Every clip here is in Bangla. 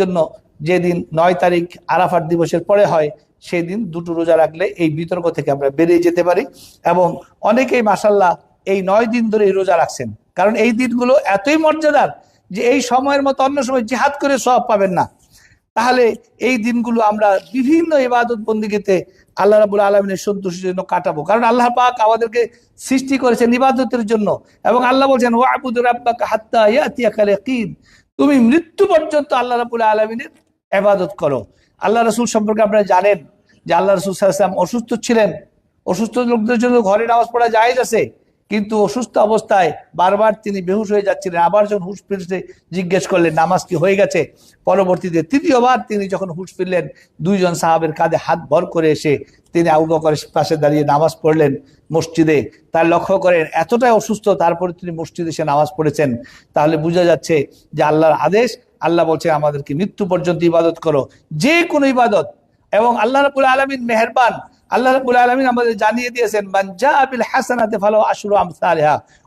জন্য যেদিন নয় তারিখ আরাফার দিবসের পরে হয় সেই দিন দুটো রোজা রাখলে এই বিতর্ক থেকে আমরা বেরিয়ে যেতে পারি এবং অনেকেই মাসাল্লাহ এই নয় দিন ধরে এই রোজা রাখছেন। কারণ এই দিনগুলো এতই মর্যাদার যে এই সময়ের মতো অন্য সময় জিহাদ করে সব পাবেন না। তাহলে এই দিনগুলো আমরা বিভিন্ন ইবাদত বন্দিগিতে আল্লাহ রাবুল আলমিনের সন্তুষ্টির জন্য কাটাবো। কারণ আল্লাহ পাক আমাদেরকে সৃষ্টি করেছেন ইবাদতের জন্য এবং আল্লাহ বলছেন ওয়াবুদুর আব্বাকা হাত্তা ইয়াতিয়াকাল ইয়াকিন। তুমি মৃত্যু পর্যন্ত আল্লাহ রাবুল আলমিনের এবাদত করো। আল্লাহ রসুল সম্পর্কে আপনারা জানেন যে আল্লাহ রসুল সাল্লাম অসুস্থ ছিলেন। অসুস্থ লোকদের জন্য ঘরে নামাজ পড়া জায়েজ আছে, কিন্তু অসুস্থ অবস্থায় বারবার তিনি বেহুশ হয়ে যাচ্ছিলেন। আবার যখন হুশ ফিরতে জিজ্ঞেস করলেন, নামাজ কি হয়ে গেছে? পরবর্তীতে তৃতীয়বার তিনি যখন হুশ ফিরলেন, দুইজন সাহাবের কাঁধে হাত ভর করে এসে তিনি আবু বকরের পাশে দাঁড়িয়ে নামাজ পড়লেন মসজিদে। তার লক্ষ্য করেন, এতটাই অসুস্থ, তারপরে তিনি মসজিদে সে নামাজ পড়েছেন। তাহলে বোঝা যাচ্ছে যে আল্লাহর আদেশ, আল্লাহ বলছে, আমাদেরকে মৃত্যু পর্যন্ত ইবাদত করো। যে কোনো ইবাদত। এবং আল্লাহ রাবুল আলমিন মেহরবান। আল্লাহ রাবুল আলমিন আমাদের জানিয়ে দিয়েছেন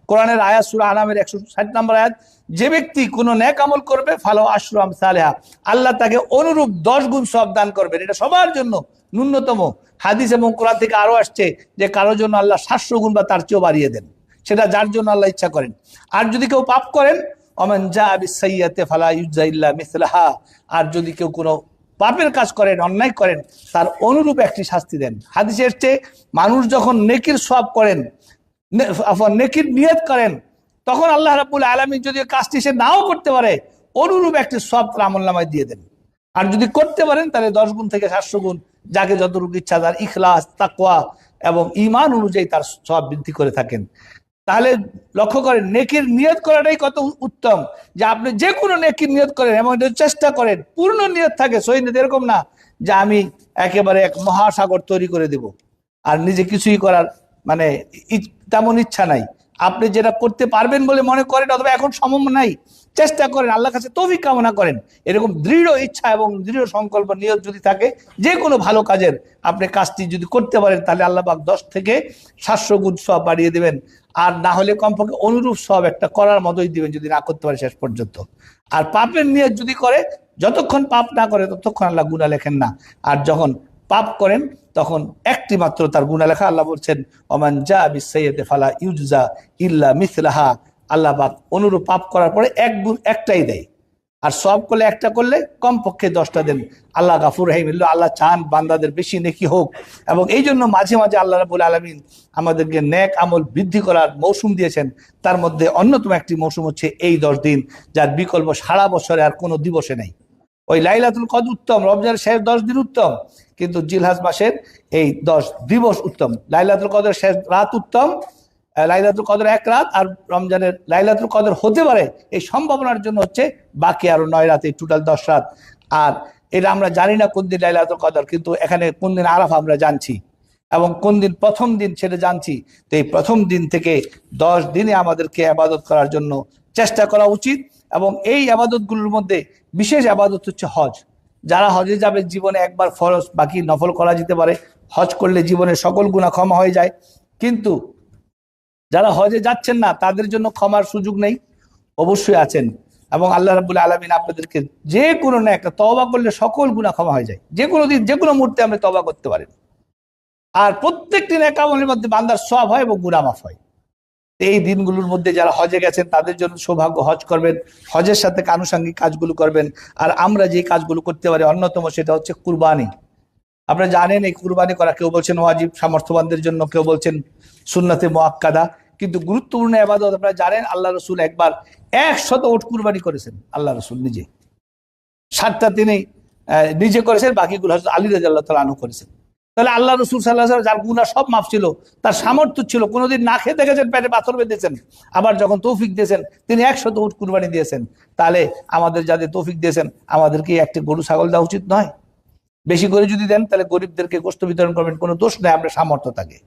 কোরআনের আয়াত, সুরা আনামের একশো ষাট নম্বর আয়াত, যে ব্যক্তি কোনো ন্যাক আমল করবে ফালো আশুর সালেহা আল্লাহ তাকে অনুরূপ দশ গুণ সব দান করবেন। এটা সবার জন্য ন্যূনতম। হাদিস এবং কোরআন থেকে আরও আসছে যে কারোর জন্য আল্লাহ সাতশো গুণ বা তার চেয়েও বাড়িয়ে দেন। সেটা যার জন্য আল্লাহ ইচ্ছা করেন। আর যদি কেউ পাপ করেন অমেন যা সৈয়াতে ফালা ইউজাইল্লা মিসলাহা। আর যদি কেউ কোনো পাপের কাজ করেন, অন্যায় করেন, তার অনুরূপ একটি শাস্তি দেন। হাদিসের চেয়ে মানুষ যখন নেকির সব করেন নেকির নিয়ত করেন। তখন আল্লাহ রাবুল আলমী যদি কাজটি সে নাও করতে পারে, অনুরূপ একটি সব তার দিয়ে দেন। আর যদি করতে পারেন, তাহলে দশ গুণ থেকে সাতশো গুণ, যাকে যতটুকু ইচ্ছা তার ইখলাস তাকোয়া এবং ইমান অনুযায়ী তার সব বৃদ্ধি করে থাকেন। তাহলে লক্ষ্য করেন, নেকির নিয়ত করাটাই কত উত্তম। যে আপনি যে কোনো নেকির নিয়ত করেন এবং চেষ্টা করেন, পূর্ণ নিয়ত থাকে সৈন্যত এরকম না যে আমি একেবারে এক মহাসাগর তৈরি করে দেব। আর নিজে কিছুই করার মানে তেমন ইচ্ছা নাই। আপনি যেটা করতে পারবেন বলে মনে করেন অথবা এখন সম্ভব নাই, চেষ্টা করেন আল্লাহ কাছে তফিক কামনা করেন। এরকম দৃঢ় ইচ্ছা এবং দৃঢ় সংকল্প নিয়োগ যদি থাকে যে কোনো ভালো কাজের আপনি কাজটি যদি করতে পারেন, তাহলে আল্লাহ পাক দশ থেকে সাতশো গুণ সব বাড়িয়ে দেবেন। আর না হলে কমপক্ষে অনুরূপ সব একটা করার মতোই দিবেন যদি না করতে পারে শেষ পর্যন্ত। আর পাপের নিয়োগ যদি করে, যতক্ষণ পাপ না করে ততক্ষণ আল্লাহ গুণা লেখেন না। আর যখন পাপ করেন, তখন একটি মাত্র তার গুণা লেখা আল্লাহ বলছেন, ওমান জা বিসাইয়েদে ফালা ইউজা ইল্লা মিসলাহা। আল্লাহ পাক অনুরূপ পাপ করার পরে এক গুণ একটাই দেয়। আর সব করলে একটা করলে কমপক্ষে দশটা দেন। আল্লাহ গাফুর রহিম আল্লাহ চান বান্দাদের বেশি নেকি হোক। এবং এই জন্য মাঝে মাঝে আল্লাহ রাবুল আলমিন আমাদেরকে ন্যাক আমল বৃদ্ধি করার মৌসুম দিয়েছেন। তার মধ্যে অন্যতম একটি মৌসুম হচ্ছে এই দশ দিন, যার বিকল্প সারা বছরে আর কোনো দিবসে নেই। ওই লাইলাতুল কদ উত্তম, রমজানের শেষ দশ দিন উত্তম, কিন্তু জিলহাজ মাসের এই দশ দিবস উত্তম। লাইলাতুল কদের শেষ রাত উত্তম লাইলাতুল কদর এক রাত আর রমজানের লাইলাতুল কদর হতে পারে এই সম্ভাবনার জন্য হচ্ছে বাকি আরও নয় রাত এই টোটাল দশ রাত। আর এটা আমরা জানি না কোন দিন লাইলাতুল কদর, কিন্তু এখানে কোন দিন আরাফ আমরা জানছি এবং কোন দিন প্রথম দিন সেটা জানছি। তো এই প্রথম দিন থেকে দশ দিনে আমাদেরকে আবাদত করার জন্য চেষ্টা করা উচিত। এবং এই আবাদতগুলোর মধ্যে বিশেষ আবাদত হচ্ছে হজ। যারা হজে যাবে, জীবনে একবার ফরজ, বাকি নফল করা যেতে পারে। হজ করলে জীবনে সকল গুণা ক্ষমা হয়ে যায়। কিন্তু যারা হজে যাচ্ছেন না, তাদের জন্য ক্ষমার সুযোগ নেই। অবশ্যই আছেন। এবং আল্লাহ রাবুল আলমিন আপনাদেরকে যে কোনো না একটা তবা করলে সকল গুণা ক্ষমা হয়ে যায়। যে কোনো দিন, যে কোনো মুহূর্তে আমরা তবা করতে পারেন আর প্রত্যেকটি নেকামলের মধ্যে বান্দার সব হয় এবং গুণা মাফ হয়। এই দিনগুলোর মধ্যে যারা হজে গেছেন, তাদের জন্য সৌভাগ্য হজ করবেন, হজের সাথে আনুষঙ্গিক কাজগুলো করবেন। আর আমরা যে কাজগুলো করতে পারি, অন্যতম সেটা হচ্ছে কুরবানি। আপনারা জানেন, এই কুরবানি করা কেউ বলছেন ওয়াজিব, সামর্থ্যবানদের জন্য কেউ বলছেন সুন্নাতে মোয়াক্কাদা কিন্তু গুরুত্বপূর্ণ আবাদত আপনারা জানেন, আল্লাহ রসুল একবার একশত ওট কুরবানি করেছেন, আল্লাহ রসুল নিজে। সাতটা তিনি নিজে করেছেন, বাকিগুলো হচ্ছে আলী রাজ আল্লাহ তালা আনু করেছেন। তাহলে আল্লাহ রসুল সাল্লাহ যার গুণা সব মাফ ছিল, তার সামর্থ্য ছিল, কোনোদিন না খেয়ে দেখেছেন পেটে পাথর বেঁধেছেন, আবার যখন তৌফিক দিয়েছেন, তিনি একশত উট কুরবানি দিয়েছেন। তাহলে আমাদের যাদের তৌফিক দিয়েছেন, আমাদেরকে একটি গরু ছাগল দেওয়া উচিত নয়। বেশি করে যদি দেন, তাহলে গরিবদেরকে গোষ্ঠ বিতরণ করবেন, কোনো দোষ নেই, আমরা সামর্থ্য থাকে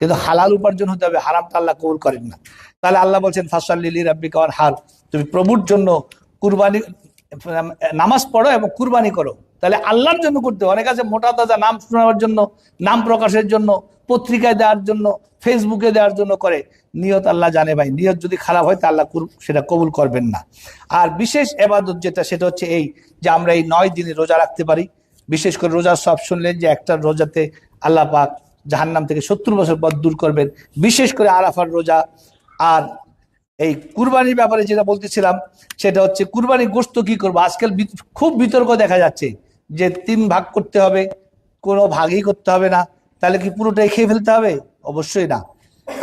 কিন্তু হালাল উপার্জন হতে হবে হারামটা আল্লাহ কবুল করেন না। তাহলে আল্লাহ বলছেন, ফাসাল্লি রাব্বি কাওয়ার হাল তুমি প্রভুর জন্য কুরবানি, নামাজ পড়ো এবং কুরবানি করো। তাহলে আল্লাহর জন্য করতে অনেক আছে মোটা তাজা নাম শোনাবার জন্য, নাম প্রকাশের জন্য, পত্রিকায় দেওয়ার জন্য ফেসবুকে দেওয়ার জন্য করে। নিয়ত আল্লাহ জানে ভাই, নিয়ত যদি খারাপ হয় তা আল্লাহ সেটা কবুল করবেন না। আর বিশেষ এবাদত যেটা, সেটা হচ্ছে এই যে আমরা এই নয় দিনে রোজা রাখতে পারি। বিশেষ করে রোজার সব শুনলেন যে একটা রোজাতে আল্লাহ পাক জাহান্নাম থেকে সত্তর বছর পর দূর করবেন। বিশেষ করে আরাফার রোজা। আর এই কুরবানির ব্যাপারে যেটা বলতেছিলাম, সেটা হচ্ছে কুরবানি গোস্ত কি করব? আজকাল খুব বিতর্ক দেখা যাচ্ছে। যে তিন ভাগ করতে হবে, কোনো ভাগই করতে হবে না। তাহলে কি পুরোটাই খেয়ে ফেলতে হবে? অবশ্যই না।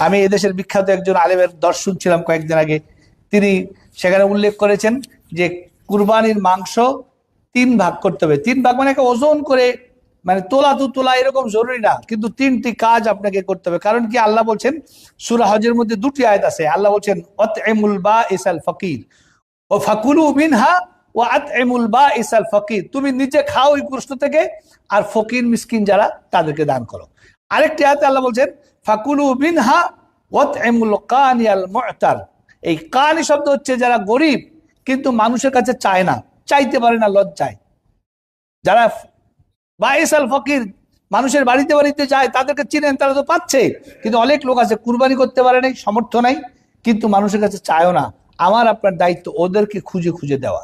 আমি এদেশের বিখ্যাত একজন আলেমের দর্শন ছিলাম কয়েকদিন আগে। তিনি সেখানে উল্লেখ করেছেন যে কুরবানির মাংস তিন ভাগ করতে হবে। তিন ভাগ মানে ওজন করে মানে তোলা তো তোলা এরকম জরুরি না, কিন্তু তিনটি কাজ আপনাকে করতে হবে। কারণ কি আল্লাহ বলছেন, সুরা হজের মধ্যে দুটি আয়াত আছে। আল্লাহ বলছেন, অতএমুল বা ইসাল ফকির ও ফাকুলু মিনহা ও আতএমুল বা ফকির। তুমি নিজে খাও ওই গোস্ত থেকে, আর ফকির, মিসকিন যারা, তাদেরকে দান করো। আরেকটি আয়াতে আল্লাহ বলছেন, ফাকুলু মিনহা ওয়াতএমুল কানিয়াল মুতার। এই কানি শব্দ হচ্ছে যারা গরিব, কিন্তু মানুষের কাছে চায় না। চাইতে পারে না, লজ্জায়। যারা বাইসাল ফকির, মানুষের বাড়িতে বাড়িতে যায়, তাদেরকে চিনেন, তারা তো পাচ্ছে। কিন্তু অনেক লোক আছে, কুরবানি করতে পারে নাই, সমর্থ নাই, কিন্তু মানুষের কাছে চায়ও না। আমার আপনার দায়িত্ব ওদেরকে খুঁজে খুঁজে দেওয়া।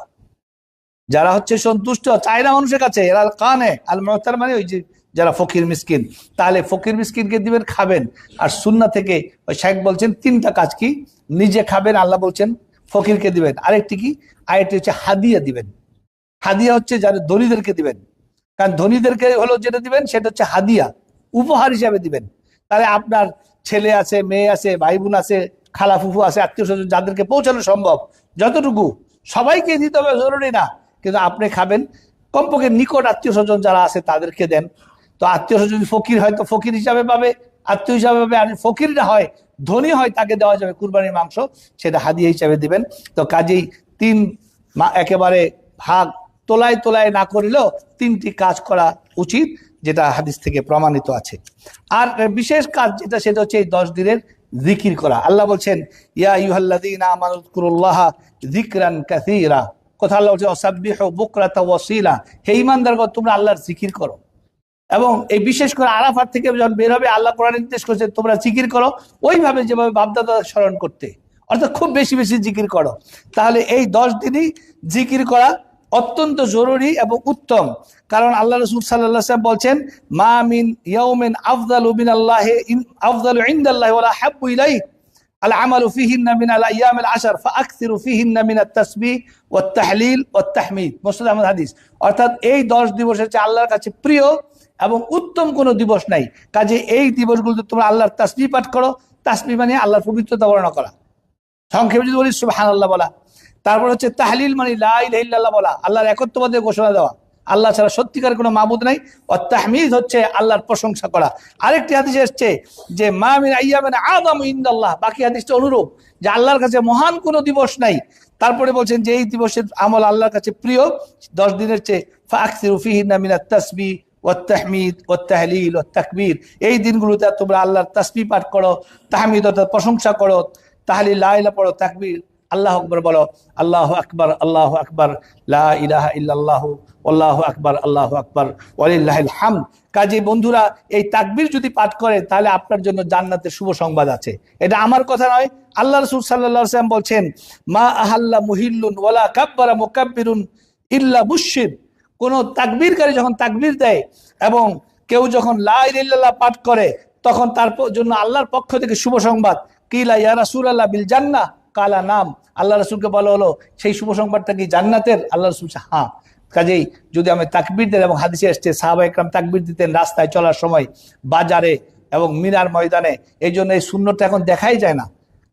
যারা হচ্ছে সন্তুষ্ট চায় না মানুষের কাছে, এরা কানে, আল মহতার মানে ওই যে যারা ফকির মিসকিন, তাহলে ফকির মিসকিনকে দিবেন, খাবেন। আর সুন্না থেকে ওই শেখ বলছেন, তিনটা কাজ কি? নিজে খাবেন, আল্লাহ বলছেন, ফকিরকে দিবেন। আরেকটি কি? আরেকটি হচ্ছে হাদিয়া দিবেন। হাদিয়া হচ্ছে যারা ধনীদেরকে দিবেন। কারণ ধনীদেরকে হলো যেটা দিবেন, সেটা হচ্ছে হাদিয়া, উপহার হিসাবে দিবেন। তাহলে আপনার ছেলে আছে, মেয়ে আছে ভাই বোন আছে খালা ফুফু আছে, আত্মীয় স্বজন, যাদেরকে পৌঁছানো সম্ভব, যতটুকু সবাইকে দিতে হবে, জরুরি না। কিন্তু আপনি খাবেন। কমপক্ষে নিকট আত্মীয় স্বজন যারা আছে তাদেরকে দেন। তো আত্মীয় স্বজন ফকির হয় তো ফকির হিসাবে পাবে। আত্মীয় হিসাবে পাবে আর ফকির না হয়, ধনী হয় তাকে দেওয়া যাবে কুরবানির মাংস, সেটা হাদিয়া হিসাবে দিবেন। তো কাজেই তিন একেবারে ভাগ তোলায় তোলায় না করিলেও তিনটি কাজ করা উচিত, যেটা হাদিস থেকে প্রমাণিত আছে। আর বিশেষ কাজ যেটা, সেটা হচ্ছে এই দশ দিনের জিকির করা। আল্লাহ বলছেন, ইয়া ইউহাল্লাযীনা আমানুযকুরুল্লাহ যিকরান কাসীরা। কথা আল্লাহ বলছে, অসাব্বিহু বুকরাতা ওয়াসিলা। হে ঈমানদারগণ, তোমরা আল্লাহর জিকির করো। এবং এই বিশেষ করে আরাফাত থেকে যখন বের হবে, আল্লাহ কোরআন নির্দেশ করেছে, তোমরা জিকির করো ওইভাবে যেভাবে বাপদাদা স্মরণ করতে। অর্থাৎ খুব বেশি বেশি জিকির করো। তাহলে এই দশ দিনই জিকির করা অত্যন্ত জরুরি এবং উত্তম। কারণ আল্লাহ রসুল সাল্লাম বলছেন, মা মিন ইয়াউমিন আফদাল উবিন আল্লাহ আফদাল ইনদাল্লাহ হাব্বু ইলাইহি। العمل فيهن من الايام العشر فاكثر فيهن من التسبيح والتحليل والتحميد মুসলিম আহমদ হাদিস অর্থাৎ এই 10 দিবস হচ্ছে আল্লাহর কাছে প্রিয় এবং উত্তম কোনো দিবস নাই কাজে এই দিবসগুলোতে তোমরা আল্লাহর তাসবিহ পাঠ করো তাসবিহ মানে আল্লাহর পবিত্রতা বর্ণনা করা সংক্ষেপে যদি বলি সুবহানাল্লাহ বলা তারপর হচ্ছে তাহলিল মানে লা ইলাহা ইল্লাল্লাহ বলা আল্লাহর একত্ববাদের ঘোষণা দেওয়া আল্লাহ ছাড়া সত্যিকার কোনো মাবুদ নাই। ও তাহমিদ হচ্ছে আল্লাহর প্রশংসা করা। আরেকটি হাদিসে এসছে যে, মা মিন আইয়ামিন আদম ইনদাল্লাহ। বাকি হাদিসটা অনুরূপ যে, আল্লাহর কাছে মহান কোনো দিবস নাই। তারপরে বলছেন যে, এই দিবসের আমল আল্লাহর কাছে প্রিয়। দশ দিনের চেয়ে ফাকসিরু ফিহিন্না মিনাত তাসবিহ ওয়াত্তাহমিদ ওয়াত্তাহলিল ওয়াত্তাকবীর এই দিনগুলোতে তোমরা আল্লাহর তাসবিহ পাঠ করো, তাহমিদ অর্থাৎ প্রশংসা করো, তাহলিল, লা ইলাহা পড়ো, তাকবীর। আল্লাহ আকবর বলো, আল্লাহ আকবর আল্লাহ আকবর ইলাহা ইল্লাল্লাহ, আল্লাহ আকবর আল্লাহ আকবর, ওয়ালিল্লাহিল হামদ। কাজী বন্ধুরা, এই তাকবীর যদি পাঠ করে, তাহলে আপনার জন্য জান্নাতের শুভ সংবাদ আছে। এটা আমার কথা নয়, আল্লাহ রসুল সাল্লাম বলছেন, মা আহাল্লা মুহিল্লুন ওয়ালা কাব্বারা মুকাব্বিরুন ইল্লা মুশির কোন তাকবীরকারী যখন তাকবির দেয় এবং কেউ যখন লা ইলাহা ইল্লাল্লাহ পাঠ করে, তখন তার জন্য আল্লাহর পক্ষ থেকে শুভ সংবাদ। কিলা ইয়া রাসূলুল্লাহ বিল জান্নাহ? কালা নাম, আল্লাহ রসুলকে বলা হলো, সেই শুভ সংবাদটা কি জান্নাতের? আল্লাহ রসুল হ্যাঁ। কাজেই যদি আমি তাকবির দেন এবং হাদিসে এসছে সাহাবা একরাম তাকবির দিতেন রাস্তায় চলার সময়, বাজারে এবং মিনার ময়দানে, এই জন্য এই শূন্যটা এখন দেখাই যায় না।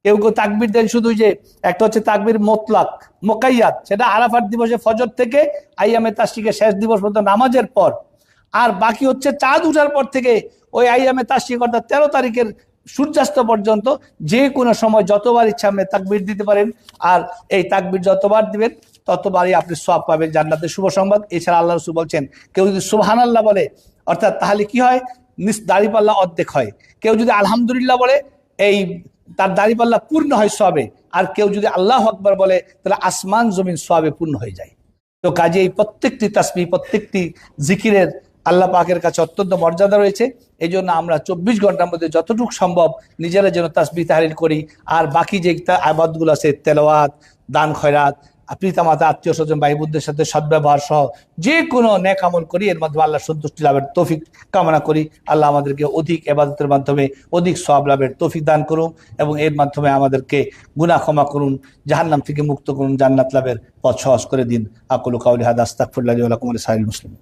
কেউ কেউ তাকবির দেন শুধু যে, একটা হচ্ছে তাকবির মোতলাক, মোকাইয়াত, সেটা আরাফাত দিবসে ফজর থেকে আইয়ামে তাসিকের শেষ দিবস পর্যন্ত নামাজের পর। আর বাকি হচ্ছে চাঁদ উঠার পর থেকে ওই আইয়ামে তাসিক অর্থাৎ তেরো তারিখের সূর্যাস্ত পর্যন্ত যে কোনো সময় যতবার ইচ্ছা আপনি তাকবির দিতে পারেন, আর এই তাকবির যতবার দিবেন, ততবারই আপনি সব পাবেন জান্নাতের শুভ সংবাদ। এছাড়া আল্লাহ রসুল বলছেন, কেউ যদি সুবহান আল্লাহ বলে, অর্থাৎ তাহলে কি হয়? নিস দাড়িপাল্লা অর্ধেক হয়। কেউ যদি আলহামদুলিল্লাহ বলে, এই তার দাড়িপাল্লা পূর্ণ হয় সবে আর কেউ যদি আল্লাহ আকবর বলে, তাহলে আসমান জমিন সবে পূর্ণ হয়ে যায়। তো কাজে এই প্রত্যেকটি তাসবি প্রত্যেকটি জিকিরের আল্লাহ পাকের কাছে অত্যন্ত মর্যাদা রয়েছে। এই জন্য আমরা চব্বিশ ঘণ্টার মধ্যে যতটুকু সম্ভব নিজেরা যেন তাসবি তাহরিল করি। আর বাকি যে আবাদগুলো আছে, তেলাওয়াত, দান খয়রাত, পিতামাতা, আত্মীয় স্বজন ভাই সাথে সদ্ব্যবহার সহ যে কোনো ন্যাক আমল করি, এর মাধ্যমে আল্লাহ সন্তুষ্টি লাভের তৌফিক কামনা করি। আল্লাহ আমাদেরকে অধিক এবাদতের মাধ্যমে অধিক সব লাভের তৌফিক দান করুন এবং এর মাধ্যমে আমাদেরকে গুনাহ ক্ষমা করুন, জাহান্নাম থেকে মুক্ত করুন, জান্নাত লাভের পথ সহজ করে দিন। আকুল কাউলি হাদ আস্তাকফুল্লাহ সাহিল মুসলিম